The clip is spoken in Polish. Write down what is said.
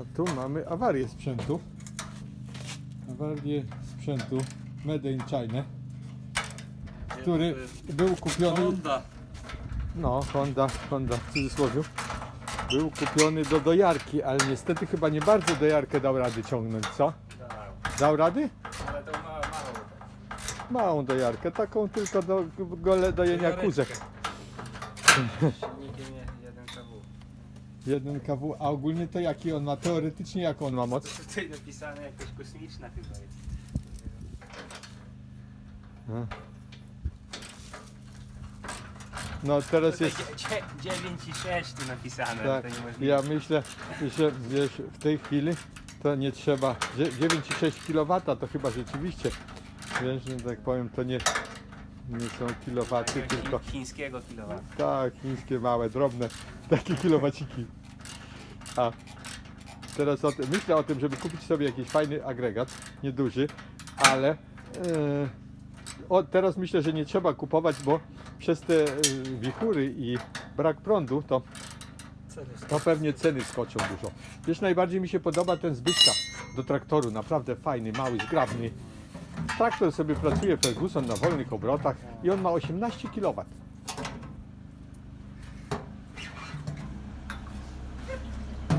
A tu mamy awarię sprzętu. Awarię sprzętu Made in China, który był kupiony. Honda. No, Honda, Honda w cudzysłowie. Był kupiony do dojarki, ale niestety chyba nie bardzo dojarkę dał rady ciągnąć, co? Dał. Rady? Ale mało, mało. Małą dojarkę, taką tylko do gole dojenia Dojareczkę. Silnikiem je- 1 kW. Jeden kW, a ogólnie to jaki on ma? Teoretycznie jaką on ma moc? Tutaj napisane jakaś kosmiczna chyba jest. No teraz Tutaj jest... dzie- dzie- 9,6 tu napisane, Tak, to niemożliwe. ja myślę, że wiesz, w tej chwili to nie trzeba. dzie- 9,6 kW to chyba rzeczywiście, wiesz, że tak powiem, to nie, nie są kilowaty, tylko chi- chińskiego kilowata. tak, chińskie, małe, drobne, takie kilowaciki. A teraz o tym, myślę o tym, żeby kupić sobie jakiś fajny agregat, nieduży, ale e, o, teraz myślę, że nie trzeba kupować, bo przez te e, wichury i brak prądu to to pewnie ceny skoczą dużo. Wiesz, najbardziej mi się podoba ten Zbyszka do traktoru, naprawdę fajny, mały, zgrabny. Traktor sobie pracuje Ferguson na wolnych obrotach i on ma 18 kW.